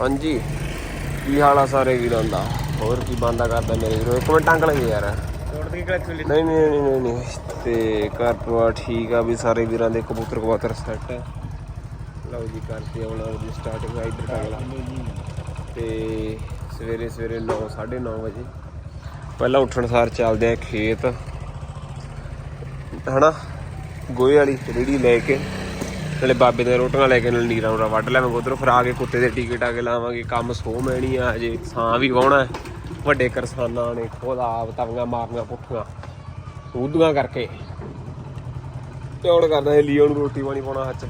ਹਾਂਜੀ। ਕੀ ਹਾਲ ਆ ਸਾਰੇ ਵੀਰਾਂ ਦਾ? ਹੋਰ ਕੀ ਬੰਦਾ ਕਰਦਾ ਮੇਰੇ ਵੀਰੋ? ਇੱਕ ਮਿੰਟ ਟੰਗ ਲਗੇ ਯਾਰ। ਨਹੀਂ ਨਹੀਂ ਨਹੀਂ ਨਹੀਂ ਨਹੀਂ। ਤੇ ਘਰ ਪਰਿਵਾਰ ਠੀਕ ਆ ਵੀ ਸਾਰੇ ਵੀਰਾਂ ਦੇ ਕਬੂਤਰ ਕਬੂਤਰ ਸੈੱਟ? ਹੈ ਲਓ ਜੀ ਕਰਦੇ ਆਉਣਾ ਜੀ ਸਟਾਰਟਿੰਗ ਆ ਇੱਧਰ ਟੰਗ ਲਾ ਤੇ ਸਵੇਰੇ ਸਵੇਰੇ 9 9:30 ਵਜੇ। ਪਹਿਲਾਂ ਉੱਠਣ ਸਾਰ ਚੱਲਦੇ ਆ ਖੇਤ। ਹਨਾ? ਗੋਹੇ ਵਾਲੀ ਰੇੜੀ ਲੈ ਕੇ। ਨਾਲੇ ਬਾਬੇ ਦੇ ਰੋਟੀਆਂ ਲੈ ਕੇ ਨਾਲ ਨੀਰਾ ਨੂਰਾ ਵੱਢ ਲੈਵਾਂਗੇ, ਉਧਰੋਂ ਫਿਰ ਆ ਕੇ ਕੁੱਤੇ ਦੇ ਟੀਕੇ ਟਾਕੇ ਲਾਵਾਂਗੇ, ਕੰਮ ਸੋ ਮੈਣੀ ਆ ਅਜੇ ਸਾਂ ਵੀ ਵਾਹੁਣਾ ਵੱਡੇ ਕਿਸਾਨਾਂ ਨੇ ਖੁਦ ਆਪ ਤਵੀਆਂ ਮਾਰੀਆਂ ਪੁੱਠੀਆਂ ਉਦੋਂ ਕਰਕੇ। ਤੇ ਹੁਣ ਕਰਦਾ ਇਹ ਲੀਓ ਨੂੰ ਰੋਟੀ ਪਾਣੀ ਪਾਉਣਾ ਹੱਥ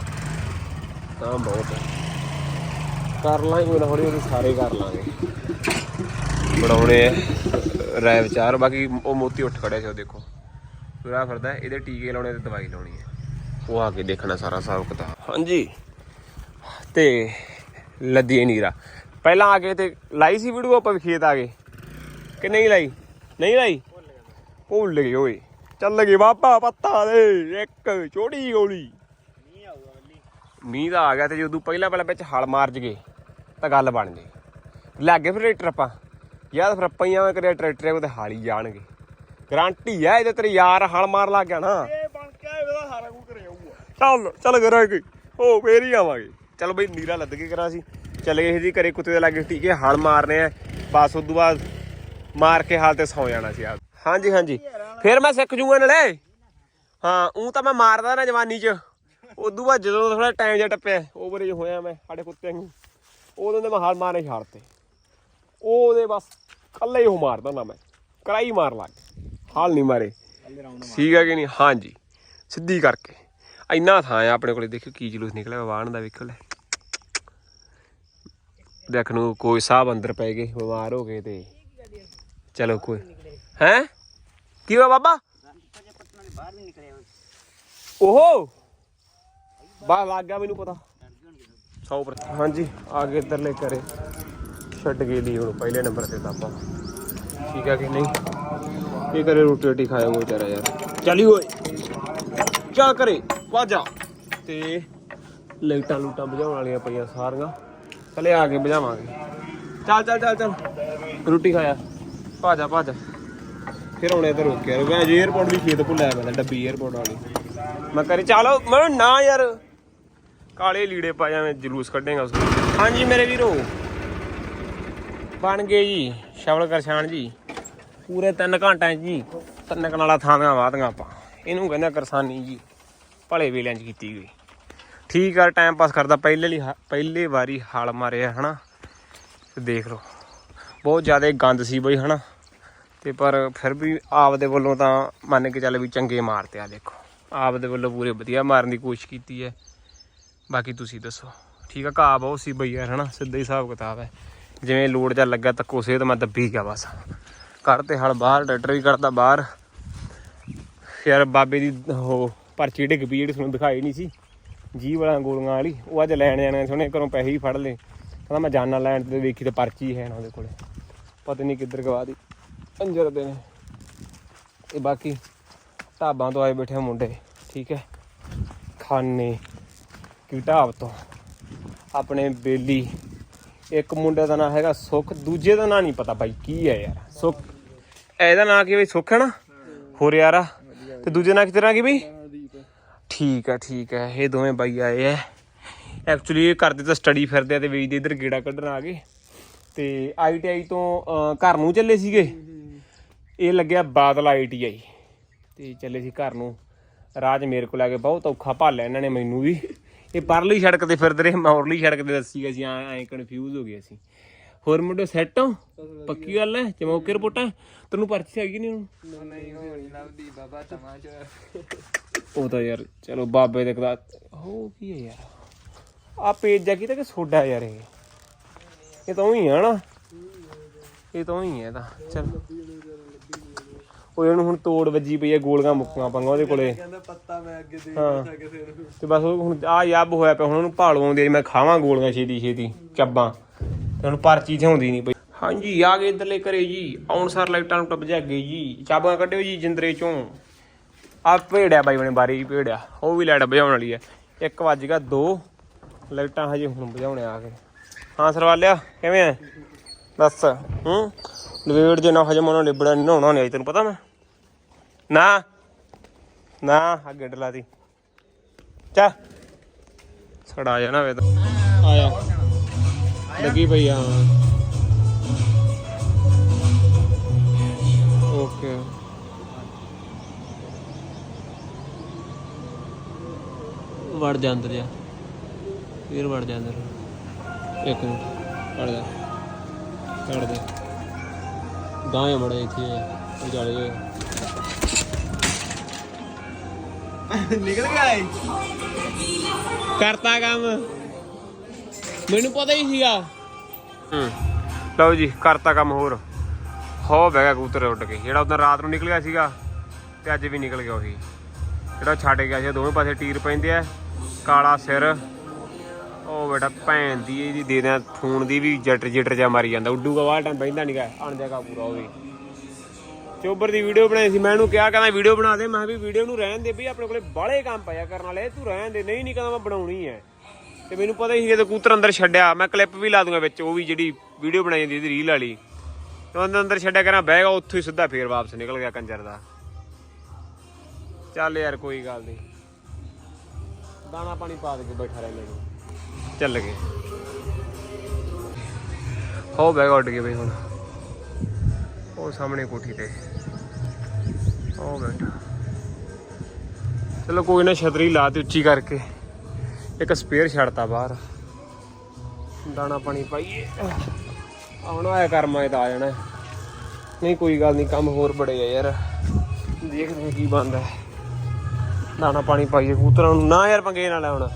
ਤਾਂ ਬਹੁਤ ਕਰ ਲਾਂਗੇ ਨਾ, ਹੌਲੀ ਹੌਲੀ ਸਾਰੇ ਕਰ ਲਾਂਗੇ। ਬਣਾਉਣੇ ਆ ਰਾਏ ਵਿਚਾਰ, ਬਾਕੀ ਉਹ ਮੋਤੀ ਉੱਠ ਖੜਿਆ ਸੀ, ਉਹ ਦੇਖੋ। ਤੁਰਿਆ ਫਿਰਦਾ, ਇਹਦੇ ਟੀਕੇ ਲਾਉਣੇ ਤੇ ਦਵਾਈ ਲਾਉਣੀ ਹੈ। ਉਹ ਆ ਕੇ ਦੇਖਣਾ ਸਾਰਾ ਹਿਸਾਬ ਕਿਤਾਬ। ਹਾਂਜੀ। ਤੇ ਲੱਦੀ ਨੀਰਾ। ਪਹਿਲਾਂ ਆ ਕੇ ਤੇ ਲਾਈ ਸੀ ਵੀਡੀਓ ਆਪਾਂ ਵੀ ਖੇਤ ਆ ਗਏ। ਕਿ ਨਹੀਂ ਲਾਈ? ਨਹੀਂ ਲਾਈ? ਭੁੱਲ ਗਏ ਓਏ। ਚੱਲ ਗਏ ਬਾਬਾ ਪੱਤਾ ਦੇ, ਇੱਕ ਛੋਟੀ ਗੋਲੀ। ਮੀਂਹ ਦਾ ਆ ਗਿਆ ਤੇ ਜਦੋਂ ਪਹਿਲਾਂ ਪਹਿਲਾਂ ਵਿੱਚ ਹਲ ਮਾਰ ਜਗੇ, ਤਾਂ ਗੱਲ ਬਣ ਜੇ। ਲੱਗੇ ਫਿਰ ਟਰੈਕਟਰ ਆਪਾਂ। ਯਾਰ ਫਿਰ ਆਪਾਂ ਹੀ ਆਵੇਂ ਕਰਿਆ ਟਰੈਕਟਰ ਕੋ ਹਾਲ ਹੀ ਜਾਣਗੇ। ਗਰੰਟੀ ਆ ਇਹਦੇ ਤੇਰੇ ਯਾਰ ਹਲ ਮਾਰ ਲੱਗ ਗਿਆ ਨਾ ਇਹ ਬਣ ਕੇ ਇਹਦਾ ਸਾਰਾ ਕੁਝ ਕਰੇ ਆਊਗਾ ਚੱਲ ਚੱਲ ਕਰਾਂਗੇ ਹੋ ਫੇਰ ਹੀ ਆਵਾਂਗੇ। ਚਲ ਬਈ ਨੀਰਾ ਲੱਦ ਕੇ ਕਰਾਂ ਸੀ। ਚਲੇ ਗਏ ਸੀ ਘਰੇ ਕੁੱਤੇ ਦੇ ਲਾਗੇ ਟੀਕੇ ਹਲ ਮਾਰਨੇ ਆ। ਬਸ ਉਦੋਂ ਬਾਅਦ ਮਾਰ ਕੇ ਹਾਲ ਤੇ ਸੌ ਜਾਣਾ ਸੀ ਆਪ। ਹਾਂਜੀ ਹਾਂਜੀ। ਫਿਰ ਮੈਂ ਸਿੱਖ ਜੂਗਾ ਨਾਲੇ। ਹਾਂ ਉਹ ਤਾਂ ਮੈਂ ਮਾਰਦਾ ਨਾ ਜਵਾਨੀ 'ਚ। ਉਦੋਂ ਬਾਅਦ ਜਦੋਂ ਥੋੜਾ ਟਾਈਮ ਜਿਹਾ ਟੱਪਿਆ ਓਵਰੇਜ ਹੋਇਆ ਮੈਂ ਸਾਡੇ ਕੁੱਤੇ ਨੂੰ। ਉਦੋਂ ਤੇ ਮੈਂ ਹਲ ਮਾਰਨੇ ਛੱਡਤੇ ਉਹਦੇ ਬਸ ਕੱਲੇ ਹੀ ਉਹ ਮਾਰਦਾ ਨਾ ਮੈਂ। ਕਰਾਈ ਮਾਰ ਲੱਗ ਹਾਲ ਨਹੀਂ ਮਾਰੇ। ਠੀਕ ਹੈ ਕਿ ਨਹੀਂ? ਹਾਂਜੀ। ਸਿੱਧੀ ਕਰਕੇ। ਇੰਨਾ ਥਾਂ ਆ ਆਪਣੇ ਕੋਲੇ ਦੇਖੋ ਕੀ ਜਲੂਸ ਨਿਕਲਿਆ ਵਾਹਣ ਦਾ ਵੇਖੋ ਲੈ। ਦੇਖ ਨੂੰ ਕੋਈ ਸਾਹਬ ਅੰਦਰ ਪੈ ਗਏ, ਬਿਮਾਰ ਹੋ ਗਏ ਤੇ। ਚਲੋ ਕੋਈ, ਹੈ? ਕੀ ਹੋਇਆ ਬਾਬਾ? ਬਾਹਰ ਓਹੋ! ਬਾ, ਲੱਗ ਗਿਆ ਮੈਨੂੰ ਪਤਾ। 100% ਹਾਂਜੀ, ਆ ਕੇ ਇੱਧਰਲੇ ਕਰੇ ਛੱਡ ਗਏ ਦੀ ਹੁਣ, ਪਹਿਲੇ ਨੰਬਰ ਤੇ ਤਾਂ ਆਪਾਂ। ਠੀਕ ਆ ਕਿ ਨਹੀਂ? ਕੀ ਕਰੇ ਰੋਟੀ ਰੋਟੀ ਖਾਇਆ ਵਿਚਾਰਾ ਯਾਰ। ਚੱਲੀ ਓਏ। ਚੱਲ ਕਰੇ ਵਾਜਾ। ਤੇ ਲਾਈਟਾਂ ਲੂਟਾਂ ਬੁਝਾਉਣ ਵਾਲੀਆਂ ਪਈਆਂ ਸਾਰੀਆਂ। ਚਲੇ ਆ ਕੇ ਬੁਝਾਵਾਂਗੇ ਚੱਲ ਚੱਲ ਚੱਲ ਚੱਲ। ਰੋਟੀ ਖਾਇਆ ਭਾਜਾ ਭਾਜਾ। ਫਿਰ ਹੁਣੇ ਤੇ ਰੋਕਿਆ ਮੈਂ ਜੇ 에어ਪੋਰਟ ਵੀ ਖੇਤ ਭੁੱਲਿਆ ਮੈਂ ਡੱਬੀ 에어ਪੋਰਟ ਵਾਲੀ। ਮੈਂ ਕਰੇ ਚਲੋ ਮੈਂ ਨਾ ਯਾਰ। ਕਾਲੇ ਲੀੜੇ ਪਾ ਜਾਵੇਂ ਜਲੂਸ ਕੱਢੇਗਾ ਉਸ ਹਾਂਜੀ ਮੇਰੇ ਵੀਰੋ। ਬਣ ਗਏ ਜੀ ਸ਼ਵਲ ਕਰਸ਼ਾਨ ਜੀ। ਪੂਰੇ 3 ਘੰਟਿਆਂ ਜੀ, ਤਿੰਨ ਨਾਲਾ ਥਾਂ ਦੀਆਂ ਵਾਦੀਆਂ ਆਪਾਂ। ਇਹਨੂੰ ਕਹਿੰਦੇ ਕਰਸਾਨੀ ਜੀ। ਭਲੇ ਵੇਲਿਆਂ 'ਚ ਕੀਤੀ ਗਈ। ਠੀਕ ਆ ਟਾਈਮ ਪਾਸ ਕਰਦਾ, ਪਹਿਲੇ ਲਈ ਪਹਿਲੇ ਵਾਰੀ ਹਾਲ ਮਾਰਿਆ, ਹਨਾ? ਤੇ ਦੇਖ ਲਓ। ਬਹੁਤ ਜ਼ਿਆਦਾ ਗੰਦ ਸੀ ਬਈ, ਹਨਾ? ਤੇ ਪਰ ਫਿਰ ਵੀ ਆਪ ਦੇ ਵੱਲੋਂ ਤਾਂ ਮੰਨ ਕੇ ਚੱਲ ਵੀ ਚੰਗੇ ਮਾਰਤੇ ਆ, ਦੇਖੋ। ਆਪ ਦੇ ਵੱਲੋਂ ਪੂਰੇ ਵਧੀਆ ਮਾਰਨ ਦੀ ਕੋਸ਼ਿਸ਼ ਕੀਤੀ ਹੈ। ਬਾਕੀ ਤੁਸੀਂ ਦੱਸੋ। ਠੀਕ ਆ, ਘਾਹ ਬਹੁਤ ਸੀ ਬਈ ਯਾਰ, ਹਨਾ? ਸਿੱਧਾ ਹੀ ਹਿਸਾਬ ਕਿਤਾਬ ਹੈ। ਜਿਵੇਂ ਲੋਡ ਜਾਂ ਲੱਗਾ ਤਾਂ ਕੋਸੇ ਤਾਂ ਮੈਂ ਦੱਬੀ ਗਿਆ ਬਸ। ਕੱਢ ਤੇ ਹਲ ਬਾਹਰ, ਟਰੈਕਟਰ ਵੀ ਕਰਦਾ ਬਾਹਰ। ਯਾਰ ਬਾਬੇ ਦੀ ਉਹ ਪਰਚੀ ਡਿੱਗ ਪਈ ਜਿਹੜੀ ਤੁਹਾਨੂੰ ਦਿਖਾਈ ਨਹੀਂ ਸੀ। ਜੀ ਵਾਲਾ ਗੋਲੀਆਂ ਵਾਲੀ। ਉਹ ਅੱਜ ਲੈਣ ਜਾਣਾ ਸੋਹਣੇ ਘਰੋਂ ਪੈਸੇ ਹੀ ਫੜ ਲਏ। ਕਹਿੰਦਾ ਮੈਂ ਜਾਨਾ ਲੈਣ ਤੇ ਵੇਖੀ ਤੇ ਪਰਚੀ ਹੈ ਨਾ ਉਹਦੇ ਕੋਲੇ। ਪਤਾ ਨਹੀਂ ਕਿੱਧਰ ਗਵਾ ਦੀ ਅੰਜਰ ਦੇ ਨੇ। ਤੇ ਬਾਕੀ ਢਾਬਾਂ ਤੋਂ ਆਏ ਬੈਠੇ ਆ ਮੁੰਡੇ, ਠੀਕ ਹੈ। ਖਾਨੇ ਕੀ ਢਾਬ ਤੋਂ। ਆਪਣੇ ਬੇਲੀ। ਇੱਕ ਮੁੰਡੇ ਦਾ ਨਾਂ ਹੈਗਾ ਸੁਖ, ਦੂਜੇ ਦਾ ਨਾਂ ਨਹੀਂ ਪਤਾ ਬਾਈ ਕੀ ਹੈ ਯਾਰ। ਸੁਖ। ਇਹਦਾ ਨਾਂ ਕੀ ਬਈ? ਸੁਖ ਹੈ ਨਾ? ਹੋਰ ਯਾਰਾ। ਤੇ ਦੂਜੇ ਨਾਂ ਕਿਤੇ ਨਾਂ ਕੀ ਬਈ? ਠੀਕ ਹੈ ਠੀਕ ਹੈ ਇਹ ਦੋਵੇਂ ਬਾਈ ਆਏ ਐ ਐਕਚੁਅਲੀ ਇਹ ਕਰਦੇ ਤਾਂ ਸਟੱਡੀ ਫਿਰਦੇ ਆ ਤੇ ਵੇਚਦੇ ਇਧਰ ਗੇੜਾ ਕੱਢਣ ਆ ਗਏ। ਤੇ ਆਈਟੀਆਈ ਤੋਂ ਘਰ ਨੂੰ ਚੱਲੇ ਸੀਗੇ। ਇਹ ਲੱਗਿਆ ਬਾਦਲ ਆਈਟੀਆਈ ਤੇ ਚੱਲੇ ਸੀ ਘਰ ਨੂੰ। ਰਾਜ ਮੇਰੇ ਕੋਲ ਆ ਕੇ ਬਹੁਤ ਔਖਾ ਭਾਲਿਆ ਇਹਨਾਂ ਨੇ ਮੈਨੂੰ ਵੀ। ਇਹ ਪਰਲੀ ਸੜਕ ਤੇ ਫਿਰਦੇ ਰਹੇ ਮੈਂ ਸੜਕ ਤੇ ਦੱਸੀ ਗਿਆ ਸੀ, ਐਂ ਕਨਫਿਊਜ਼ ਹੋ ਗਿਆ ਸੀ ਹੋਰ ਮੁੰਡੇ ਸੈੱਟ ਹੋ? ਪੱਕੀ ਗੱਲ ਹੈ? ਚਮੌਕੇ ਰਿਪੋਰਟਾਂ ਤੈਨੂੰ ਪਰਚੀ ਹੈਗੀ ਨਹੀਂ ਹੁਣ ਨਹੀਂ ਹੋਣੀ ਲੱਭਦੀ ਬਾਬਾ ਤਮਾਚ ਉਹ ਤਾਂ ਯਾਰ, ਚਲੋ ਬਾਬੇ ਦੇ ਕਦਾ ਹੋ ਕੀ ਹੈ ਯਾਰ? ਆ ਪੇਜ ਜਾ ਕੀਤਾ ਕਿ ਸੋਡਾ ਯਾਰ ਇਹ? ਇਹ ਤਾਂ ਉਹੀ ਆ ਨਾ। ਇਹ ਤਾਂ ਉਹੀ ਹੈ ਤਾਂ। ਚਲ। ਉਹ ਇਹਨੂੰ ਹੁਣ ਤੋੜ ਵੱਜੀ ਪਈ ਹੈ ਗੋਲੀਆਂ ਮੁੱਕੀਆਂ ਪੰਗਾ ਉਹਦੇ ਕੋਲੇ। ਕਹਿੰਦਾ ਪੱਤਾ ਮੈਂ ਅੱਗੇ ਦੇ ਹਾਂ। ਕਿਸੇ ਨੂੰ ਤੇ ਬਸ ਉਹ ਹੁਣ ਆ ਯੱਬ ਹੋਇਆ ਪਿਆ, ਹੁਣ ਉਹਨੂੰ ਭਾਲੂ ਆਉਂਦੀ ਮੈਂ ਖਾਵਾਂ ਗੋਲੀਆਂ ਛੇਤੀ ਛੇਤੀ ਚੱਬਾਂ। ਹੁਣ ਪਰਚੀ ਤੇ ਹੁੰਦੀ ਨਹੀਂ ਪਈ ਹਾਂਜੀ ਆ ਗਏ ਇਧਰਲੇ ਘਰੇ ਜੀ। ਆਉਣ ਸਾਰ ਲਾਈਟਾਂ ਨੂੰ ਟੱਪ ਜਾ ਗਏ ਜੀ। ਚਾਬਾਂ ਕੱਢਿਓ ਜੀ ਜਿੰਦਰੇ ਚੋਂ। ਆ ਭੇੜਿਆ ਬਾਈ ਬਣੇ ਬਾਰੀ ਭੇੜਿਆ। ਉਹ ਵੀ ਲਾਈਟ ਬੁਝਾਉਣ ਵਾਲੀ ਹੈ 1 ਵੱਜ ਗਿਆ 2 ਲਾਈਟਾਂ ਹਜੇ ਹੁਣ ਬੁਝਾਉਣੇ ਆ ਗਏ ਹਾਂ ਸਰਵਾਲਿਆ ਕਿਵੇਂ ਐ ਦੱਸ ਹੂੰ? ਨਵੇੜ ਜੇ ਨਾ ਹਜਮ ਉਹਨਾਂ ਲਿਬੜਾ ਨਹੀਂ ਨਹਾਉਣਾ ਨਹੀਂ ਤੈਨੂੰ ਪਤਾ ਮੈਂ। ਨਾ। ਨਾ ਅੱਗੇ ਡਲਾ ਦੀ ਚਾ ਛੜਾ ਜਾਣਾ ਵੇ ਤਾਂ। ਆਇਆ। ਲੱਗੀ ਪਈ ਆ। ਓਕੇ। ਵੜ ਜਾ ਅੰਦਰ ਜਾ। ਫੇਰ ਵੜ ਜਾ ਅੰਦਰ। ਇੱਕ ਮਿੰਟ। ਵੜ ਜਾ। ਛੱਡ ਦੇ। ਗਾਂ ਮੜੇ ਇੱਥੇ। ਉਜਾਲੇ ਹੋਏ ਨਿਕਲ ਗਿਆ ਕਰਤਾ ਕੰਮ। ਮੈਨੂੰ ਪਤਾ ਹੀ ਸੀਗਾ। ਹੂੰ। ਲਓ ਜੀ, ਕਰਤਾ ਕੰਮ ਹੋਰ। ਹੋ ਬਹਿ ਕਬੂਤਰ ਉੱਡ ਕੇ। ਜਿਹੜਾ ਉਦੋਂ ਰਾਤ ਨੂੰ ਨਿਕਲਿਆ ਸੀਗਾ ਤੇ ਅੱਜ ਵੀ ਨਿਕਲ ਗਿਆ ਉਹੀ। ਜਿਹੜਾ ਛੱਡ ਗਿਆ ਸੀ, ਦੋਵੇਂ ਪਾਸੇ ਟੀਰ ਪੈਂਦੇ ਆ, ਕਾਲਾ ਸਿਰ। ਉਹ ਬੇਟਾ ਭੈਣ ਦੀ ਇਹਦੀ ਦੇ ਦਿਆਂ ਫੋਨ ਦੀ ਵੀ ਜਟਰ ਜਟਰ ਜਾ ਮਾਰੀ ਜਾਂਦਾ। ਉੱਡੂਗਾ ਵਾਹ ਟਾਈਮ ਬੈਂਦਾ ਨਹੀਂਗਾ ਅਣ ਜਾਗਾ ਪੂਰਾ ਉਹ ਵੀ। ਚੋਬਰ ਦੀ ਵੀਡੀਓ ਬਣਾਈ ਸੀ, ਮੈਂ ਇਹਨੂੰ ਕਿਹਾ, ਕਹਿੰਦਾ ਵੀਡੀਓ ਬਣਾ ਦੇ। ਮੈਂ ਕਿਹਾ ਵੀ ਵੀਡੀਓ ਨੂੰ ਰਹਿਣ ਦੇ, ਵੀ ਆਪਣੇ ਕੋਲੇ ਬਾਹਲੇ ਕੰਮ ਪਿਆ ਕਰਨ ਵਾਲੇ, ਤੂੰ ਰਹਿਣ ਦੇ। ਨਹੀਂ ਨਹੀਂ, ਕਹਿੰਦਾ ਮੈਂ ਬਣਾਉਣੀ ਹੈ ਤੇ ਮੈਨੂੰ ਪਤਾ ਹੀ ਸੀ ਕਿ ਕਬੂਤਰ ਅੰਦਰ ਛੱਡਿਆ, ਮੈਂ ਕਲਿੱਪ ਵੀ ਲਾ ਦੂੰਗਾ ਵਿੱਚ, ਉਹ ਵੀ ਜਿਹੜੀ ਵੀਡੀਓ ਬਣਾਈ ਜਾਂਦੀ ਇਹਦੀ ਰੀਲ ਵਾਲੀ। ਤੇ ਉਹਦੇ ਅੰਦਰ ਛੱਡਿਆ ਕਰਾਂ ਬਹਿ ਗਿਆ, ਉੱਥੋਂ ਹੀ ਸਿੱਧਾ ਫੇਰ ਵਾਪਸ ਨਿਕਲ ਗਿਆ ਕੰਜਰ ਦਾ। ਚੱਲ ਯਾਰ, ਕੋਈ ਗੱਲ ਨਹੀਂ। ਦਾਣਾ ਪਾਣੀ ਪਾ ਦੇ ਕੇ ਬੈਠਾ ਰਹਿ ਮੈਨੂੰ ਚੱਲ ਗਏ। ਹੋ ਬੈਗ ਉੱਡ ਗਏ ਬਈ ਹੁਣ। ਉਹ ਸਾਹਮਣੇ ਕੋਠੀ ਤੇ। ਉਹ ਬੈਠਾ। ਚਲੋ ਕੋਈ ਨਾ, ਛਤਰੀ ਲਾ ਤੇ ਉੱਚੀ ਕਰਕੇ। ਇੱਕ ਸਪੇਅਰ ਛੱਡਤਾ ਬਾਹਰ। ਦਾਣਾ ਪਾਣੀ ਪਾਈਏ। ਆਉਣਾ ਆਇਆ ਕਰਮਾ ਤਾਂ ਆ ਜਾਣਾ। ਨਹੀਂ, ਕੋਈ ਗੱਲ ਨਹੀਂ, ਕੰਮ ਹੋਰ ਬੜੇ ਆ ਯਾਰ। ਦੇਖਦੇ ਹਾਂ ਕੀ ਬਣਦਾ ਦਾਣਾ ਪਾਣੀ ਪਾਈਏ ਕਬੂਤਰਾਂ ਨੂੰ। ਨਾ ਯਾਰ, ਪੰਗੇ ਨਾਲ ਆਉਣਾ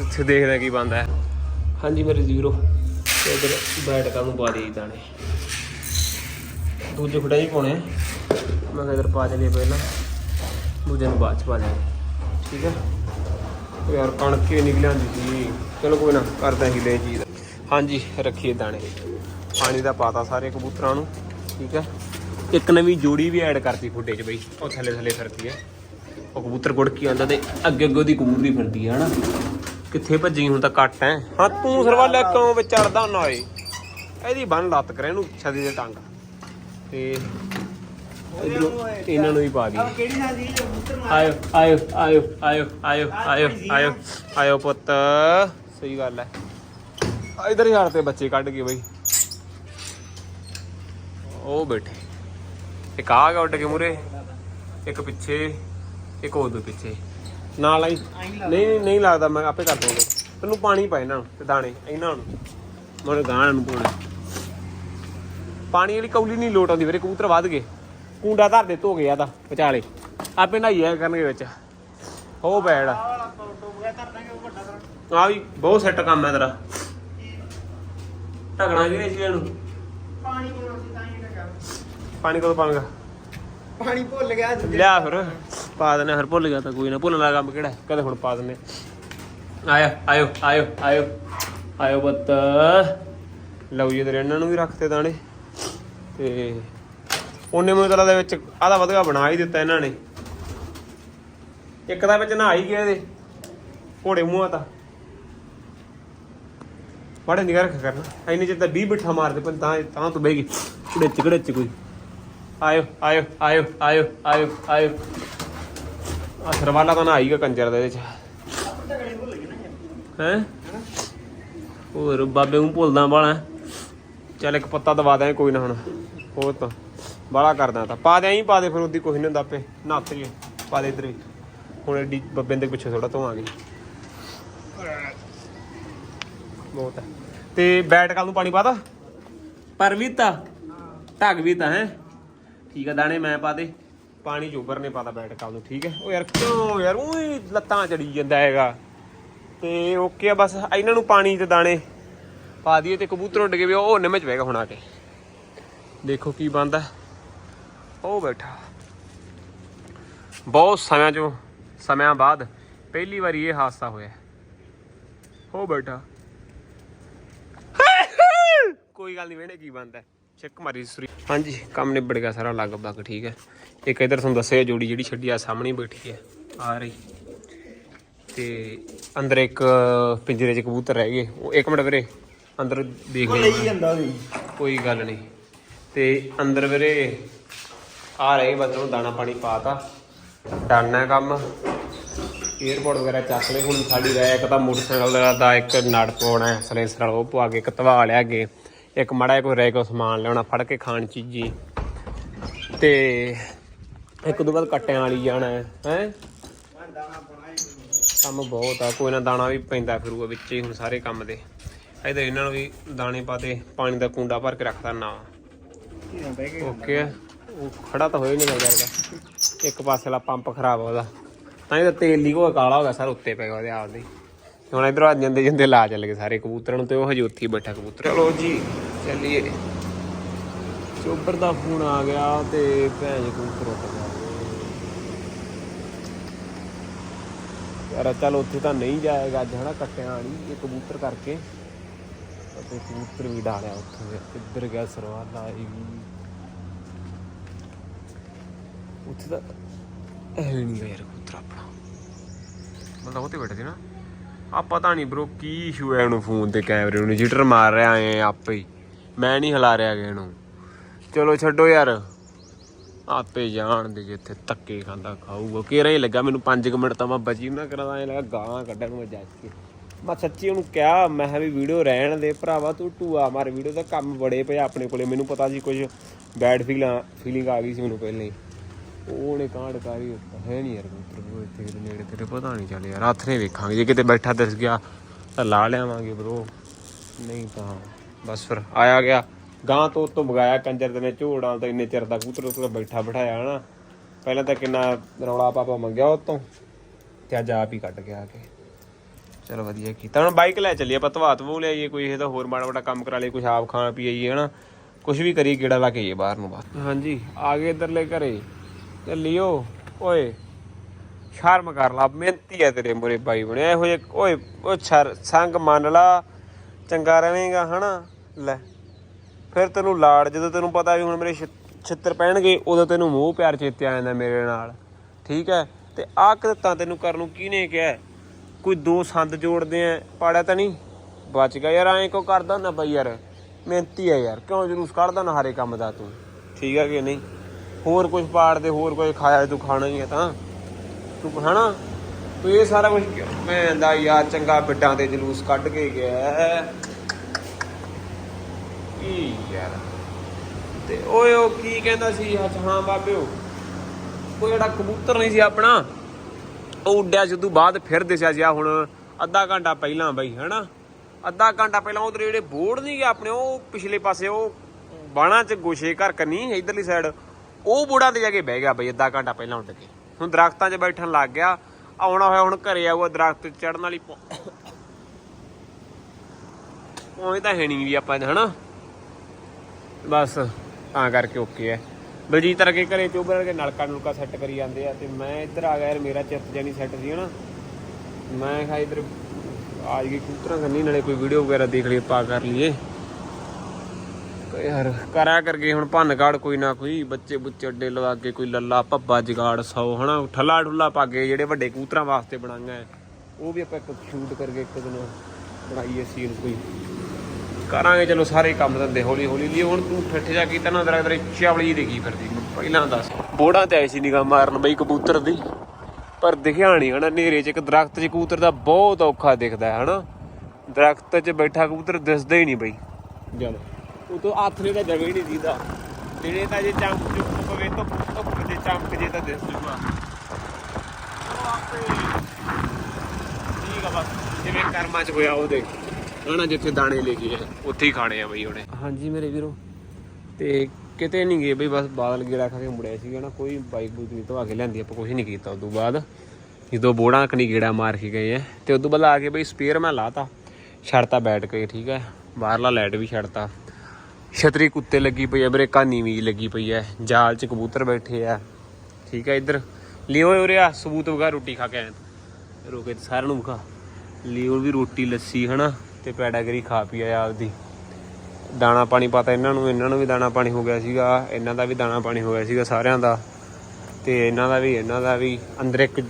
ਇੱਥੇ ਦੇਖਦੇ ਹਾਂ ਕੀ ਬਣਦਾ ਹਾਂਜੀ, ਮੇਰੇ ਜ਼ੀਰੋ। ਤੇ ਇਧਰ ਬੈਟ ਕਾ ਨੂੰ ਪਾ ਦੇ ਦਾਣੇ। ਦੂਜੇ ਫੁੱਟਾਂ ਹੀ ਪਾਉਣੇ ਮੈਂ ਕਿਹਾ ਇਧਰ ਪਾ ਚਲੀਏ ਪਹਿਲਾਂ। ਦੂਜੇ ਨੂੰ ਬਾਅਦ ਚ ਪਾ ਜਾਵਾਂਗੇ ਠੀਕ ਹੈ। ਉਹ ਯਾਰ ਕਣਕ ਹੀ ਨਿਕਲਿਆ ਸੀ। ਚਲੋ ਕੋਈ ਨਾ, ਕਰਦਾ ਹੀ ਲੈ ਚੀਜ਼ ਹਾਂਜੀ, ਰੱਖੀਏ ਦਾਣੇ। ਪਾਣੀ ਦਾ ਪਾਤਾ ਸਾਰੇ ਕਬੂਤਰਾਂ ਨੂੰ, ਠੀਕ ਹੈ ਇੱਕ ਨਵੀਂ ਜੋੜੀ ਵੀ ਐਡ ਕਰਤੀ ਖੁੱਡੇ 'ਚ ਬਈ। ਉਹ ਥੱਲੇ ਥੱਲੇ ਫਿਰਦੀ ਹੈ ਉਹ ਕਬੂਤਰ ਗੁੜਕੀ ਆਂਦਾ ਤੇ ਅੱਗੇ ਅੱਗੇ ਉਹਦੀ ਕਬੂਤਰੀ ਫਿਰਦੀ ਹੈ ਹਨਾ? ਕਿੱਥੇ ਭੱਜੀ ਹੁਣ ਤਾਂ ਕੱਟ ਹੈ ਹਾਂ, ਤੂੰ ਸਰਵਾ ਲੈ ਕਿਉਂ ਵਿਚੜਦਾ ਨਾ ਓਏ? ਇਹਦੀ ਬੰਨ ਲੱਤ ਕਰੇ ਇਹਨੂੰ ਛਦੀ ਦੇ ਟੰਗ। ਤੇ ਇਧਰੋਂ ਇਹਨਾਂ ਨੂੰ ਵੀ ਪਾ ਦੀ ਕਿਹੜੀ ਨਾਲ ਦੀ ਆਇਓ ਆਇਓ ਆਇਓ ਆਇਓ ਆਇਓ ਆਇਓ ਆਇਓ ਆਇਓ ਪੁੱਤ। ਸਹੀ ਗੱਲ ਹੈ। ਇਧਰ ਹੀ ਹਾਲ ਤੇ ਬੱਚੇ ਕੱਢ ਗਏ ਬਈ। ਉਹ ਬੈਠੇ। ਇੱਕ ਆ ਗਿਆ ਉੱਡ ਕੇ ਮੂਰੇ ਇੱਕ ਪਿੱਛੇ ਇੱਕ ਉਹਦੇ ਪਿੱਛੇ। ਨਾਲ ਆਈ ਨਹੀਂ ਨਹੀਂ ਲੱਗਦਾ ਮੈਂ ਆਪੇ ਕਰ ਦੂੰਗਾ ਤੈਨੂੰ ਪਾਣੀ ਪਾ ਇਹਨਾਂ ਨੂੰ ਤੇ ਦਾਣੇ ਇਹਨਾਂ ਨੂੰ। ਗਾਣ ਨੂੰ ਪਾਉਣਾ। ਪਾਣੀ ਵਾਲੀ ਕੌਲੀ ਨਹੀਂ ਲੋਟ ਆਉਂਦੀ ਵੀਰੇ ਕਬੂਤਰ ਵੱਧ ਗਏ। ਕੁੰਡਾ ਧਰ ਦੇ ਧੋ ਗਿਆ ਤਾਂ ਵਿਚਾਲੇ। ਆਪੇ ਨਹਾਈਆ ਕਰਨਗੇ ਵਿੱਚ। ਹੋ ਬੈੜ ਆ ਵੀ ਬਹੁਤ ਸੈੱਟ ਕੰਮ ਹੈ ਤੇਰਾ। ਢਗਣਾ ਕਿਹਨੇ ਸੀ ਇਹਨੂੰ। ਪਾਣੀ ਕੋਲ ਸੀ ਤਾਂ ਹੀ ਇਹਨੇ ਕਿਹਾ ਪਾਣੀ ਕਦੋਂ ਪਾਵਾਂਗਾ? ਪਾਣੀ ਭੁੱਲ ਗਿਆ ਲਿਆ ਫਿਰ। ਪਾ ਦਨੇ ਫਿਰ ਭੁੱਲ ਗਿਆ ਤਾਂ ਕੋਈ ਨਾ। ਭੁੱਲਣ ਵਾਲਾ ਕੰਮ ਕਿਹੜਾ? ਕਦੇ ਹੁਣ ਪਾ ਦਨੇ ਆਇਆ ਆਇਓ ਆਇਓ ਆਇਓ। ਆਇਓ ਬੱਤ ਲਓ ਜੀ ਇਧਰ ਇਹਨਾਂ ਨੂੰ ਵੀ ਰੱਖਤੇ ਦਾਣੇ। ਤੇ ਉਹਨੇ ਮੈਨੂੰ ਤਲਾ ਦੇ ਵਿੱਚ ਆਦਾ ਵਧਗਾ ਬਣਾ ਹੀ ਦਿੱਤਾ ਇਹਨਾਂ ਨੇ। ਇੱਕ ਦਾ ਵਿੱਚ ਨਹਾ ਹੀ ਗਿਆ ਇਹਦੇ। ਘੋੜੇ ਮੂੰਹਾਂ ਤਾਂ। ਬੜੇ ਨਿਗਰ ਰੱਖ ਕਰਨਾ। ਇੰਨੇ ਚਿਰ ਤਾਂ 20 ਬਿਠਾ ਮਾਰਦੇ ਪਰ ਤਾਂ ਤਾਂ ਤੂੰ ਬਹਿ ਗਈ ਘੜੇਚ ਘੜੇਚ ਕੋਈ। ਆਇਓ ਆਇਓ ਆਇਓ ਆਇਓ ਆਇਓ ਆਇਓ। ਆ ਸਰਵਾਲਾ ਤਾਂ ਨਾ ਆਈਗਾ ਕੰਜਰ ਦੇ ਵਿੱਚ। ਹੈ? ਹੋਰ, ਬਾਬੇ ਨੂੰ ਭੁੱਲਦਾ ਬਾਲਾ ਚੱਲ ਇੱਕ ਪੱਤਾ ਦਵਾ ਦੇ ਕੋਈ ਨਾ ਹੁਣ। ਹੋਰ ਤਾਂ। ਬਾਲਾ ਕਰਦਾ ਤਾਂ। ਪਾ ਦੇ ਐਂ ਪਾ ਦੇ ਫਿਰ ਉਹਦੀ ਕੋਈ ਨਹੀਂ ਹੁੰਦਾ ਆਪੇ। ਜੀ ਪਾ ਦੇ ਇਧਰ ਵੀ। ਹੁਣ ਐਡੀ ਬੱਬੇ ਦੇ ਪਿੱਛੇ ਥੋੜਾ ਧੋਵਾਂਗੇ। ਬਹੁਤ ਹੈ। ਤੇ ਬੈਟ ਕੱਲ ਨੂੰ ਪਾਣੀ ਪਾਤਾ ਪਰ ਵੀ ਤਾਂ। ਢੱਕ ਵੀ ਤਾਂ ਹੈ। ਠੀਕ ਆ ਦਾਣੇ ਮੈਂ ਪਾ ਦੇ। ਪਾਣੀ ਚੋਬਰ ਨੇ ਪਾਤਾ ਬੈਟ ਕੱਲ ਨੂੰ ਠੀਕ ਹੈ। ਉਹ ਯਾਰ ਕਿਉਂ ਯਾਰ ਉਹੀ ਲੱਤਾਂ ਚੜੀ ਜਾਂਦਾ ਹੈਗਾ। ਤੇ ਓਕੇ ਆ ਬਸ ਇਹਨਾਂ ਨੂੰ ਪਾਣੀ ਤੇ ਦਾਣੇ ਪਾ ਦਈਏ ਤੇ ਕਬੂਤਰ ਉੱਡ ਕੇ ਵੀ ਉਹ ਨਿਮਚ ਪਏਗਾ ਹੁਣ ਆ ਕੇ। ਦੇਖੋ ਕੀ ਬੰਦਾ ਉਹ ਬੈਠਾ। ਬਹੁਤ ਸਮਿਆਂ ਚੋਂ ਸਮਿਆਂ ਬਾਅਦ ਪਹਿਲੀ ਵਾਰੀ ਇਹ ਹਾਦਸਾ ਹੋਇਆ। ਹੋ ਬੈਠਾ। ਕੋਈ ਗੱਲ ਨਹੀਂ ਵੇਣੇ ਕੀ ਬੰਦਾ ਛਿੱਕ ਮਾਰੀ ਸੁਰੀ। ਹਾਂਜੀ ਕੰਮ ਨਿਬੜ ਗਿਆ ਸਾਰਾ ਲਗਭਗ ਠੀਕ ਹੈ। ਇੱਕ ਇਧਰ ਤੁਹਾਨੂੰ ਦੱਸਿਆ ਜੋੜੀ ਜਿਹੜੀ ਛੱਡੀ ਆ ਸਾਹਮਣੇ ਬੈਠੀ ਹੈ ਆ ਰਹੀ। ਤੇ ਅੰਦਰ ਇੱਕ ਪਿੰਜਰੇ 'ਚ ਕਬੂਤਰ ਰਹਿ ਗਏ। ਉਹ ਇੱਕ ਮਿੰਟ ਵੀਰੇ ਅੰਦਰ ਦੇਖ ਉਹ ਲਈ ਕੋਈ ਗੱਲ ਨਹੀਂ ਤੇ ਅੰਦਰ ਵੀਰੇ ਆ ਰਹੇ ਬਸ ਨੂੰ ਦਾਣਾ ਪਾਣੀ ਪਾਤਾ। ਡਨ ਹੈ ਕੰਮ। 에어ਪੋਰਟ ਵਗੈਰਾ ਚੱਕ ਲਏ। ਹੁਣ ਸਾਡੀ ਰਹਿ ਇੱਕ ਤਾਂ ਮੋਟਰਸਾਈਕਲ ਦਾ- ਇੱਕ ਨਟ ਪਾਉਣਾ ਹੈ ਸਲੈਂਸਰ ਉਹ ਪਵਾ ਕੇ ਇੱਕ ਧਵਾ ਲਿਆ ਅੱਗੇ। ਇੱਕ ਮੜਾ ਕੋਈ ਰਹਿ ਕੋ ਸਮਾਨ ਲਿਆਉਣਾ ਫੜ ਕੇ ਖਾਣ ਚੀਜ਼ੀ। ਤੇ ਇੱਕ ਤੋਂ ਬਾਅਦ ਕੱਟਿਆਂ ਵਾਲੀ ਜਾਣਾ ਹੈ ਹੈ? ਕੰਮ ਬਹੁਤ ਆ। ਕੋਈ ਨਾ ਦਾਣਾ ਵੀ ਪੈਂਦਾ ਫਿਰੂਗਾ ਵਿੱਚ ਹੀ ਹੁਣ ਸਾਰੇ ਕੰਮ ਦੇ। ਇਧਰ ਇਹਨਾਂ ਨੂੰ ਵੀ ਦਾਣੇ ਪਾਤੇ ਪਾਣੀ ਦਾ ਕੁੰਡਾ ਭਰ ਕੇ ਰੱਖਦਾ ਨਾ। ਓਕੇ। ਉਹ ਖੜਾ ਤਾਂ ਹੋਇਆ ਨਹੀਂ ਲੱਗਦਾ ਇਹਦਾ ਇੱਕ ਪਾਸੇ ਵਾਲਾ ਪੰਪ ਖਰਾਬ ਉਹਦਾ। ਤਾਂ ਇਹਦਾ ਤੇਲ ਲੀਕ ਹੋਇਆ ਕਾਲਾ ਹੋ ਗਿਆ ਸਰ, ਉੱਤੇ ਪੈ ਗਿਆ ਉਹਦੇ ਆਪਦੇ ਹੁਣ ਇਧਰ ਆ ਜਾਂਦੇ ਜਾਂਦੇ ਲਾ ਚੱਲ ਗਏ ਸਾਰੇ ਕਬੂਤਰਾਂ ਨੂੰ ਤੇ ਉਹ ਹਜੇ ਉੱਥੇ ਹੀ ਬੈਠਾ ਕਬੂਤਰ। ਚਲੋ ਜੀ, ਚੱਲੀਏ। ਚੋਬਰ ਦਾ ਫੋਨ ਆ ਗਿਆ ਤੇ ਭੈਣ ਕਬੂਤਰ ਉੱਟ ਗਿਆ ਯਾਰ ਚੱਲ ਉੱਥੇ ਤਾਂ ਨਹੀਂ ਜਾਏਗਾ ਅੱਜ ਹਨਾ, ਕੱਟਿਆਂ ਵਾਲੀ, ਇਹ ਕਬੂਤਰ ਕਰਕੇ। ਅਤੇ ਕਬੂਤਰ ਵੀ ਡਾਲਿਆ ਉੱਥੇ ਇੱਧਰ ਗਿਆ ਸਰਵਾਲਾ, ਇਹ ਵੀ। ਉੱਥੇ ਤਾਂ ਐ ਨਹੀਂ ਯਾਰ ਕਬੂਤਰ ਆਪਣਾ ਬੰਦਾ ਉੱਥੇ ਬੈਠਾ ਸੀ ਨਾ। ਆ ਪਤਾ ਨਹੀਂ ਬ్రో ਕੀ ਇਸ਼ੂ ਹੈ ਉਹਨੂੰ ਫੋਨ ਤੇ ਕੈਮਰੇ ਨੂੰ? ਜਿਟਰ ਮਾਰ ਰਿਹਾ ਐ ਆਪੇ ਹੀ। ਮੈਂ ਨਹੀਂ ਹਿਲਾ ਰਿਹਾ ਗਿਆ ਇਹਨੂੰ ਚਲੋ ਛੱਡੋ ਯਾਰ। ਆਪੇ ਜਾਣ ਦੇ ਜਿੱਥੇ ਧੱਕੇ ਖਾਂਦਾ ਖਾਊਗਾ। ਕਿਹੜਾ ਹੀ ਲੱਗਾ ਮੈਨੂੰ 5 ਮਿੰਟ ਤਾਂ ਮੈਂ ਬਚੀ ਨਾ ਕਰਾਂ ਐ ਲੱਗਾ ਗਾਂ ਕੱਢਣ ਨੂੰ ਮੈਂ ਜੱਜ ਕੇ। ਮੈਂ ਸੱਚੀ ਉਹਨੂੰ ਕਿਹਾ, ਮੈਂ ਕਿਹਾ ਵੀ ਵੀਡੀਓ ਰਹਿਣ ਦੇ ਭਰਾਵਾ ਤੂੰ ਟੂਆ ਮਾਰ। ਵੀਡੀਓ ਦਾ ਕੰਮ ਬੜੇ ਪਿਆ ਆਪਣੇ ਕੋਲੇ। ਮੈਨੂੰ ਪਤਾ ਜੀ ਕੁਝ ਬੈਡ ਫੀਲਾਂ ਫੀਲਿੰਗ ਆ ਗਈ ਸੀ ਮੈਨੂੰ ਪਹਿਲਾਂ ਹੀ। ਉਹਨੇ ਕਾਂਡ ਕਰੀ ਹੈ ਨਹੀਂ ਯਾਰ ਕਬੂਤਰ ਉਹ ਇੱਥੇ ਕਿਤੇ ਨੇੜੇ ਤੇਰੇ ਪਤਾ ਨਹੀਂ ਚੱਲ ਯਾਰ ਹੱਥ ਨੇ ਵੇਖਾਂਗੇ। ਜੇ ਕਿਤੇ ਬੈਠਾ ਦਿਸ ਗਿਆ ਤਾਂ ਲਾ ਲਿਆਵਾਂਗੇ ਬ్రో ਨਹੀਂ ਤਾਂ ਬਸ ਫਿਰ ਆਇਆ ਗਿਆ। ਗਾਂ ਤੋਂ ਤੋਂ ਬਗਾਇਆ ਕੰਜਰ ਦੇ ਨੇ ਝੋੜਾਂ ਤਾਂ ਇੰਨੇ ਚਿਰ ਦਾ ਕਬੂਤਰ ਉੱਤੇ ਬੈਠਾ ਬਿਠਾਇਆ ਹਨਾ ਪਹਿਲਾਂ ਤਾਂ ਕਿੰਨਾ ਰੌਲਾ ਪਾਪਾ ਮੰਗਿਆ ਉਹ ਤੋਂ ਤੇ ਅੱਜ ਆਪ ਹੀ ਕੱਟ ਗਿਆ ਕੇ। ਚਲੋ ਵਧੀਆ ਕੀਤਾ। ਹੁਣ ਬਾਈਕ ਲੈ ਚੱਲੀਏ ਆਪਾਂ ਧਵਾਤ ਵੂ ਲਿਆਈਏ ਕੋਈ ਇਹਦਾ ਹੋਰ ਮਾੜਾ ਮਾੜਾ ਕੰਮ ਕਰਾ ਲਈਏ ਕੁਝ ਆਪ ਖਾਣ ਪੀ ਆਈਏ ਹਨਾ। ਕੁਝ ਵੀ ਕਰੀਏ ਕਿਹੜਾ ਲਾ ਕੇ ਆਈਏ ਬਾਹਰ ਨੂੰ ਬਸ। ਹਾਂਜੀ ਆ ਗਏ ਇੱਧਰਲੇ ਘਰੇ। ਲਿਓ। ਓਏ, ਸ਼ਰਮ ਕਰ ਲਾ, ਮਿਹਨਤੀ ਹੈ ਤੇਰੇ ਮੋਰੇ ਬਾਈ ਬਣਿਆ ਇਹੋ ਜਿਹੇ, ਓਏ ਉਹ ਛਰ, ਸੰਗ ਮੰਨ ਲਾ, ਚੰਗਾ ਰਵੇਂਗਾ ਹਨਾ? ਲੈ, ਫਿਰ ਤੈਨੂੰ ਲਾੜ, ਜਦੋਂ ਤੈਨੂੰ ਪਤਾ ਵੀ ਹੁਣ ਮੇਰੇ ਛਿ- ਛਿੱਤਰ ਪੈਣਗੇ, ਉਦੋਂ ਤੈਨੂੰ ਮੋਹ ਪਿਆਰ ਚੇਤੇ ਆ ਜਾਂਦਾ ਮੇਰੇ ਨਾਲ, ਠੀਕ ਹੈ ਤੇ ਆਹ ਤਾਂ ਤੈਨੂੰ ਕਰਨ ਨੂੰ, ਕਿਹਨੇ ਕਿਹਾ? ਕੋਈ ਦੋ ਸੰਦ ਜੋੜਦੇ ਆ ਪਾੜਿਆ ਤਾਂ ਨਹੀਂ? ਬਚ ਗਿਆ ਯਾਰ, ਐਂ ਕਿਉਂ ਕਰਦਾ ਨਾ ਬਈ ਯਾਰ? ਮਿਹਨਤੀ ਹੈ ਯਾਰ, ਕਿਉਂ ਜਲੂਸ ਕੱਢਦਾ ਨਾ ਹਰੇ ਕੰਮ ਦਾ ਤੂੰ? ਠੀਕ ਹੈ ਕਿ ਨਹੀਂ? ਹੋਰ ਕੁਝ ਪਾੜ ਦੇ, ਹੋਰ ਕੁਝ ਖਾਇਆ, ਤੂੰ ਖਾਣਾ ਹੀ ਹੈ ਤਾਂ। ਤੂੰ ਹਨਾ? ਤੂੰ ਇਹ ਸਾਰਾ ਕੁਝ ਮੈਂ ਦਾ ਯਾਰ ਚੰਗਾ ਪਿੱਡਾਂ ਤੇ ਜਲੂਸ ਕੱਢ ਕੇ ਗਿਆ ਕੀ ਯਾਰ? ਤੇ ਓਏ, ਉਹ ਕੀ ਕਹਿੰਦਾ ਸੀ ਹਾਂ ਬਾਬਿਓ ਉਹ ਜਿਹੜਾ ਕਬੂਤਰ ਨਹੀਂ ਸੀ ਆਪਣਾ, ਉਹ ਉੱਡਿਆ ਜਦੋਂ ਬਾਅਦ ਫਿਰ ਦਿਸਿਆ ਸੀ। ਹੁਣ ਅੱਧਾ ਘੰਟਾ ਪਹਿਲਾਂ ਬਈ, ਹਨਾ? ਅੱਧਾ ਘੰਟਾ ਪਹਿਲਾਂ ਉਧਰ ਜਿਹੜੇ ਬੋਰਡ ਨਹੀਂ ਗਏ ਆਪਣੇ, ਉਹ ਪਿਛਲੇ ਪਾਸੇ, ਉਹ ਬਾਣਾ ਚ ਗੋਸ਼ੇ ਘਰ ਕੰਨੀ ਇਧਰਲੀ ਸਾਈਡ ਉਹ ਬੋੜਾਂ ਤੇ ਜਾ ਕੇ ਬਹਿ ਗਿਆ ਬਈ, ਅੱਧਾ ਘੰਟਾ ਪਹਿਲਾਂ ਉੱਡ ਕੇ। ਹੁਣ ਦਰਖਤਾਂ 'ਚ ਬੈਠਣ ਲੱਗ ਗਿਆ। ਆਉਣਾ ਹੋਇਆ ਹੁਣ ਘਰੇ ਆਊਗਾ, ਦਰਖਤ ਚੜਨ ਵਾਲੀ ਉਵੇਂ ਤਾਂ ਹੈ ਨਹੀਂ ਵੀ ਆਪਾਂ ਹਨਾ। ਬਸ, ਤਾਂ ਕਰਕੇ ਓਕੇ ਹੈ ਬਲਜੀਤ ਰਕੇ ਘਰੇ ਚੋਬਰ ਕੇ ਨਲਕਾ ਨੁਲਕਾ ਸੈੱਟ ਕਰੀ ਜਾਂਦੇ ਆ ਤੇ ਮੈਂ ਇੱਧਰ ਆ ਗਿਆ ਯਾਰ, ਮੇਰਾ ਚਿੱਤ ਜਾਨੀ ਸੈੱਟ ਸੀ ਹਨਾ। ਮੈਂ ਕਿਹਾ ਇੱਧਰ ਆ ਜੀ ਕਬੂਤਰਾਂ ਕਰਨੀ ਨਾਲੇ ਕੋਈ ਵੀਡੀਓ ਵਗੈਰਾ ਦੇਖ ਲਈ ਪਾ ਕਰ ਲਈਏ। ਯਾਰ ਕਰਿਆ ਕਰਗੇ ਹੁਣ ਭੰਨ ਕਾੜ ਕੋਈ ਨਾ ਕੋਈ ਬੱਚੇ ਬੁੱਚੇ ਅੱਡੇ ਲਵਾ ਕੇ ਕੋਈ ਲੱਲਾ ਭੱਬਾ ਜਗਾੜ ਸੌ ਹਨਾ? ਠੱਲਾ ਠੁੱਲਾ ਪਾ ਕੇ ਜਿਹੜੇ ਵੱਡੇ ਕਬੂਤਰਾਂ ਵਾਸਤੇ ਬਣਾਈਆਂ ਹੈ, ਉਹ ਵੀ ਆਪਾਂ ਇੱਕ ਸ਼ੂਟ ਕਰਕੇ ਇੱਕ ਦਿਨ ਬਣਾਈਏ ਸੀਨ ਕੋਈ। ਕਰਾਂਗੇ ਚਲੋ ਸਾਰੇ ਕੰਮ ਧੰਦੇ ਹੌਲੀ ਹੌਲੀ ਲਈ ਹੁਣ ਤੂੰ ਠੱਠ ਜਾ ਕੀਤਾ ਨਾ ਦਰਾ ਦਰੇ ਚਾਵਲੀ ਦੇਖੀ ਫਿਰਦੀ ਪਹਿਲਾਂ ਦੱਸ। ਬੋੜਾਂ ਤੇ ਆਈ ਸੀ ਨਿਗਾਹ ਮਾਰਨ ਬਈ ਕਬੂਤਰ ਦੀ ਪਰ ਦਿਖਿਆ ਨਹੀਂ ਹਨਾ? ਨੇਰੇ 'ਚ ਇੱਕ ਦਰਖਤ 'ਚ ਕਬੂਤਰ ਦਾ ਬਹੁਤ ਔਖਾ ਦਿਖਦਾ ਹੈ ਹਨਾ? ਦਰਖਤ 'ਚ ਬੈਠਾ ਕਬੂਤਰ ਦਿਸਦਾ ਹੀ ਨਹੀਂ ਬਈ। ਜਦ ਉਹ ਤੋਂ ਹੱਥ ਨੇ ਤਾਂ ਜਗ੍ਹਾ ਹੀ ਨਹੀਂ ਦੀਦਾ। ਜਿਹੜੇ ਤਾਂ ਜੇ ਚਮਕ ਚੁੱਕ ਪਵੇ ਤਾਂ ਧੁੱਪ ਦੇ ਚਮਕ ਜੇ ਤਾਂ ਦਿਸ ਜੂਗਾ। ਉਹ ਆਪੇ ਠੀਕ ਆ ਬਸ। ਜਿਵੇਂ ਕਰਮਾਂ 'ਚ ਹੋਇਆ ਉਹਦੇ। ਹਨਾ ਜਿੱਥੇ ਦਾਣੇ ਲੈ ਗਏ ਉੱਥੇ ਹੀ ਖਾਣੇ ਆ ਬਈ ਉਹਨੇ। ਹਾਂਜੀ ਮੇਰੇ ਵੀਰੋ। ਤੇ ਕਿਤੇ ਨਹੀਂ ਗਏ ਬਈ, ਬਸ ਬਾਦਲ ਗੇੜਾ ਖਾ ਕੇ ਮੁੜਿਆ ਸੀਗਾ ਨਾ। ਕੋਈ ਬਾਈਕ ਬੂਕ ਨਹੀਂ ਧਵਾ ਕੇ ਲਿਆਂਦੀ, ਆਪਾਂ ਕੁਝ ਨਹੀਂ ਕੀਤਾ ਉਦੋਂ ਬਾਅਦ। ਜਦੋਂ ਬੋੜਾਂ ਕਣੀ ਗੇੜਾ ਮਾਰ ਕੇ ਗਏ ਆ। ਤੇ ਉਦੋਂ ਬਾਅਦ ਆ ਕੇ ਬਈ ਸਪੇਅਰ ਮੈਂ ਲਾਤਾ। ਛੜਤਾ ਬੈਠ ਕੇ, ਠੀਕ ਹੈ ਬਾਹਰਲਾ ਲਾਈਟ ਵੀ ਛੜਤਾ ਛਤਰੀ ਕੁੱਤੇ ਲੱਗੀ ਪਈ ਹੈ ਬ੍ਰੇਕਾਂ ਨੀਵੀਂ ਲੱਗੀ ਪਈ ਹੈ। ਜਾਲ 'ਚ ਕਬੂਤਰ ਬੈਠੇ ਆ। ਠੀਕ ਆ ਇੱਧਰ। ਲਿਓ ਉਰੇ ਆ, ਸਬੂਤ ਵਗਾ ਰੋਟੀ ਖਾ ਕੇ ਆਇਆ ਤੂੰ ਰੋਕੇ ਤੇ ਸਾਰਿਆਂ ਨੂੰ ਵਿਖਾ। ਲਿਓ ਵੀ ਰੋਟੀ ਲੱਸੀ, ਹਨਾ? ਤੇ ਪੈਡਾਗਰੀ ਖਾ ਪੀ ਆਇਆ ਆਪਦੀ। ਦਾਣਾ ਪਾਣੀ ਪਾਤਾ ਇਹਨਾਂ ਨੂੰ ਇਹਨਾਂ ਨੂੰ ਵੀ ਦਾਣਾ ਪਾਣੀ ਹੋ ਗਿਆ ਸੀਗਾ। ਇਹਨਾਂ ਦਾ ਵੀ ਦਾਣਾ ਪਾਣੀ ਹੋ ਗਿਆ ਸੀਗਾ ਸਾਰਿਆਂ ਦਾ। ਤੇ ਇਹਨਾਂ ਦਾ ਵੀ, ਇਹਨਾਂ ਦਾ ਵੀ। ਅੰਦਰ ਇੱਕ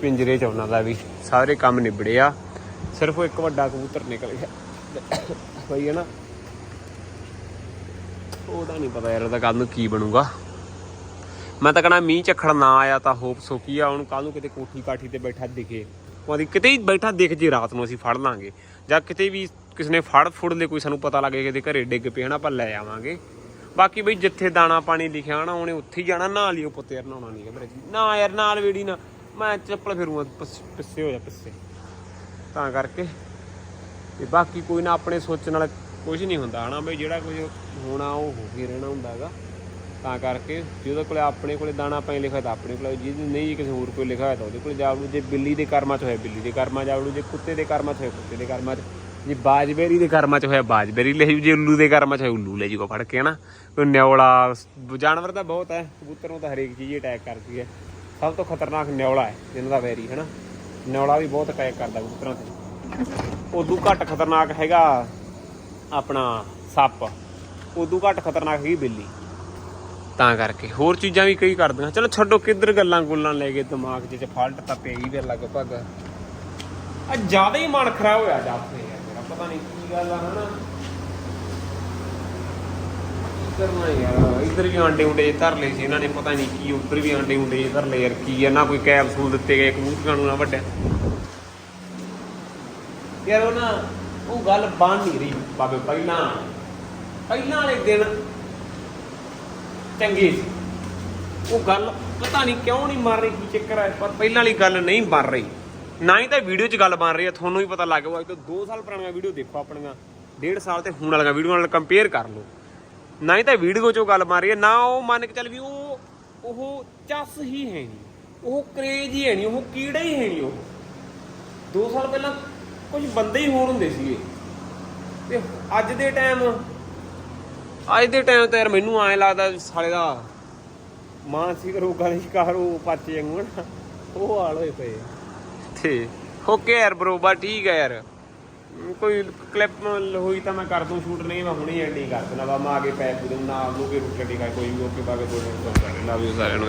ਪਿੰਜਰੇ ਚ ਉਹਨਾਂ ਦਾ ਵੀ। ਸਾਰੇ ਕੰਮ ਨਿਬੜੇ ਆ ਸਿਰਫ ਇੱਕ ਵੱਡਾ ਕਬੂਤਰ ਨਿਕਲ ਗਿਆ। ਬਈ ਹੈ ਨਾ ਉਹਦਾ ਨਹੀਂ ਪਤਾ ਯਾਰ ਉਹਦਾ ਕੱਲ ਨੂੰ ਕੀ ਬਣੂਗਾ। ਮੈਂ ਤਾਂ ਕਹਣਾ ਮੀਂਹ ਝੱਖੜ ਨਾ ਆਇਆ ਤਾਂ ਹੋਪ ਸੋ ਕੀ ਆ, ਹੁਣ ਕੱਲ ਨੂੰ ਕਿਤੇ ਕੋਠੀ ਕਾਠੀ ਤੇ ਬੈਠਾ ਦਿਖੇ। ਉਹਦੀ ਕਿਤੇ ਹੀ ਬੈਠਾ ਦਿਖ ਜੇ ਰਾਤ ਨੂੰ ਅਸੀਂ ਫੜ ਲਾਂਗੇ। ਜਾਂ ਕਿਤੇ ਵੀ ਕਿਸੇ ਨੇ ਫੜ ਫੁੜ ਲੈ ਕੋਈ ਸਾਨੂੰ ਪਤਾ ਲੱਗੇ ਕਿਤੇ ਘਰੇ ਡਿੱਗ ਪਿਆ ਨਾ ਆਪਾਂ ਲੈ ਆਵਾਂਗੇ। ਬਾਕੀ ਬਈ ਜਿੱਥੇ ਦਾਣਾ ਪਾਣੀ ਲਿਖਿਆ ਨਾ ਉਹਨੇ ਉੱਥੇ ਹੀ ਜਾਣਾ, ਨਾਲ ਹੀ ਉਹ ਪੁੱਤ ਯਾਰ ਨਹਾਉਣਾ ਨਹੀਂ ਮੇਰੇ ਨਾ ਯਾਰ, ਨਾਲ ਵੀੜੀ ਨਾ। ਮੈਂ ਚੱਪਲ ਫਿਰੂੰਗਾ ਪਿੱਛ- ਪਿੱਛੇ ਹੋ ਜਾ ਪਿੱਛੇ ਤਾਂ ਕਰਕੇ। ਤੇ ਬਾਕੀ ਕੋਈ ਨਾ, ਆਪਣੇ ਸੋਚਣ ਨਾਲ ਕੁਝ ਨਹੀਂ ਹੁੰਦਾ, ਹਨਾ ਬਈ ਜਿਹੜਾ ਕੁਝ ਹੋਣਾ ਉਹ ਹੋ ਕੇ ਰਹਿਣਾ ਹੁੰਦਾ ਹੈਗਾ। ਤਾਂ ਕਰਕੇ ਜਿਹਦੇ ਕੋਲੇ ਆਪਣੇ ਕੋਲੇ ਦਾਣਾ ਪਾਣੀ ਲਿਖਿਆ ਤਾਂ ਆਪਣੇ ਕੋਲੇ ਜਿਹਦੇ ਨਹੀਂ ਕਿਸੇ ਹੋਰ ਕੋਈ ਲਿਖਿਆ ਹੋਇਆ ਤਾਂ ਉਹਦੇ ਕੋਲੇ ਜਾਵੜੂ, ਜੇ ਬਿੱਲੀ ਦੇ ਕਰਮਾਂ 'ਚ ਹੋਇਆ, ਬਿੱਲੀ ਦੇ ਕਰਮਾਂ 'ਚ ਜਾਵੜੂ, ਜੇ ਕੁੱਤੇ ਦੇ ਕਰਮਾਂ 'ਚ ਹੋਇਆ, ਕੁੱਤੇ ਦੇ ਕਰਮਾਂ 'ਚ, ਜੇ ਬਾਜਬੇਰੀ ਦੇ ਕਰਮਾਂ 'ਚ ਹੋਇਆ, ਬਾਜਬੇਰੀ ਲੈ ਜੂ ਜੇ ਉੱਲੂ ਦੇ ਕਰਮਾਂ 'ਚ ਹੋਇਆ, ਉੱਲੂ ਲੈ ਜੂਗਾ ਫੜ ਕੇ, ਹਨਾ। ਕੋਈ ਨਿਉਲਾ ਜਾਨਵਰ ਤਾਂ ਬਹੁਤ ਹੈ, ਕਬੂਤਰ ਨੂੰ ਤਾਂ ਹਰੇਕ ਚੀਜ਼ ਅਟੈਕ ਕਰਦੀ ਹੈ। ਸਭ ਤੋਂ ਖਤਰਨਾਕ ਨਿਉਲਾ ਹੈ, ਜਿਹਨਾਂ ਦਾ ਵੈਰੀ, ਹਨਾ। ਨਿਉਲਾ ਵੀ ਬਹੁਤ ਅਟੈਕ ਕਰਦਾ ਕਬੂਤਰਾਂ ਤੇ। ਉਦੋਂ ਘੱਟ ਖਤਰਨਾਕ ਹੈਗਾ ਆਪਣਾ ਸੱਪ, ਉਦੋਂ ਘੱਟ ਖਤਰਨਾਕ ਹੈਗੀ ਬਿੱਲੀ। ਤਾਂ ਕਰਕੇ। ਹੋਰ ਚੀਜ਼ਾਂ ਵੀ ਕਈ ਕਰਦੀਆਂ। ਚਲੋ ਛੱਡੋ, ਕਿੱਧਰ ਗੱਲਾਂ ਗੁੱਲਾਂ ਲੈ ਕੇ ਦਿਮਾਗ 'ਚ ਫਾਲਟ ਤਾਂ ਪਈ ਫਿਰ ਲਗਭਗ। ਆ ਜ਼ਿਆਦਾ ਹੀ ਮਨ ਖਰਾਬ ਹੋਇਆ ਜਾਪਦੇ ਯਾਰ ਮੇਰਾ ਪਤਾ ਨਹੀਂ ਕੀ ਗੱਲ ਆ, ਹਨਾ। ਕਰਨਾ ਯਾਰ? ਇੱਧਰ ਵੀ ਆਂਡੇ ਉਂਡੇ ਜਿਹੇ ਧਰ ਲਏ ਸੀ। ਇਹਨਾਂ ਨੇ ਪਤਾ ਨਹੀਂ ਕੀ, ਉੱਧਰ ਵੀ ਆਂਡੇ ਉਂਡੇ ਜਿਹੇ ਧਰ ਲਏ। ਯਾਰ ਕੀ ਆ, ਨਾ ਕੋਈ ਕੈਪਸੂਲ ਦਿੱਤੇ ਗਏ, ਕਬੂਤਰਾਂ ਨੂੰ ਨਾ ਵੱਡਿਆ ਯਾਰ ਉਹ ਨਾ ਉਹ ਗੱਲ ਬਣ ਨਹੀਂ ਰਹੀ ਬਾਬੇ, ਪਹਿਲਾਂ ਪਹਿਲਾਂ ਵਾਲੇ ਦਿਨ ਚੰਗੇ ਸੀ। ਉਹ ਗੱਲ ਪਤਾ ਨਹੀਂ ਕਿਉਂ ਨਹੀਂ ਮਰ ਰਹੀ, ਕੀ ਚੱਕਰ ਹੈ ਪਰ ਪਹਿਲਾਂ ਵਾਲੀ ਗੱਲ ਨਹੀਂ ਬਣ ਰਹੀ। ਨਾ ਹੀ ਤਾਂ ਵੀਡੀਓ 'ਚ ਗੱਲ ਬਣ ਰਹੀ ਹੈ ਤੁਹਾਨੂੰ ਵੀ ਪਤਾ ਲੱਗ ਗਿਆ, ਅੱਜ 2 ਸਾਲ ਪੁਰਾਣੀਆਂ ਵੀਡੀਓ ਦੇਖੋ ਆਪਣੀਆਂ। 1.5 ਸਾਲ ਤੇ ਹੁਣ ਵਾਲੀਆਂ ਵੀਡੀਓ ਨਾਲ ਕੰਪੇਅਰ ਕਰ ਲਓ। ਨਾ ਹੀ ਤਾਂ ਵੀਡੀਓ 'ਚੋਂ ਗੱਲ ਬਣ ਰਹੀ ਹੈ ਨਾ ਉਹ ਮੰਨ ਕੇ ਚੱਲ ਵੀ ਉਹ ਉਹ ਚੱਸ ਹੀ ਹੈ ਨਹੀਂ। ਉਹ ਕਰੇਜ ਹੀ ਹੈ ਨਹੀਂ, ਉਹ ਕੀੜਾ ਹੀ ਹੈ ਨਹੀਂ ਉਹ। 2 ਸਾਲ ਪਹਿਲਾਂ ਕੁਝ ਬੰਦੇ ਹੀ ਹੋਰ ਹੁੰਦੇ ਸੀਗੇ। ਤੇ ਅੱਜ ਦੇ ਟਾਈਮ ਅੱਜ ਦੇ ਟਾਈਮ ਤਾਂ ਯਾਰ ਮੈਨੂੰ ਐਂ ਲੱਗਦਾ ਸਾਲੇ ਦਾ ਮਾਨਸਿਕ ਰੋਗਾਂ ਦੇ ਸ਼ਿਕਾਰ ਉਹ ਪਾਚੇ ਵਾਂਗੂ ਨਾ ਉਹ ਹਾਲ ਹੋਏ ਪਏ। ਤੇ ਓਕੇ ਯਾਰ ਬ్రో ਬਾ ਠੀਕ ਹੈ ਯਾਰ। ਕੋਈ ਕਲਿੱਪ ਹੋਈ ਤਾਂ ਮੈਂ ਕਰ ਦੂੰ ਸ਼ੂਟ ਨਹੀਂ ਮੈਂ ਹੁਣੇ ਐਂਡ ਕਰ ਦੇਣਾ ਵਾ ਮੈਂ ਆ ਕੇ ਪੈਪ ਦੇ ਨਾਲ ਨੂੰ ਕੇ ਰੁੱਟ ਕੱਢੀ ਕੋਈ ਵੀ ਓਕੇ ਬਾਗੇ ਦੋ ਮਿੰਟ ਕਰ ਲਾ ਵੀ ਸਾਰਿਆਂ ਨੂੰ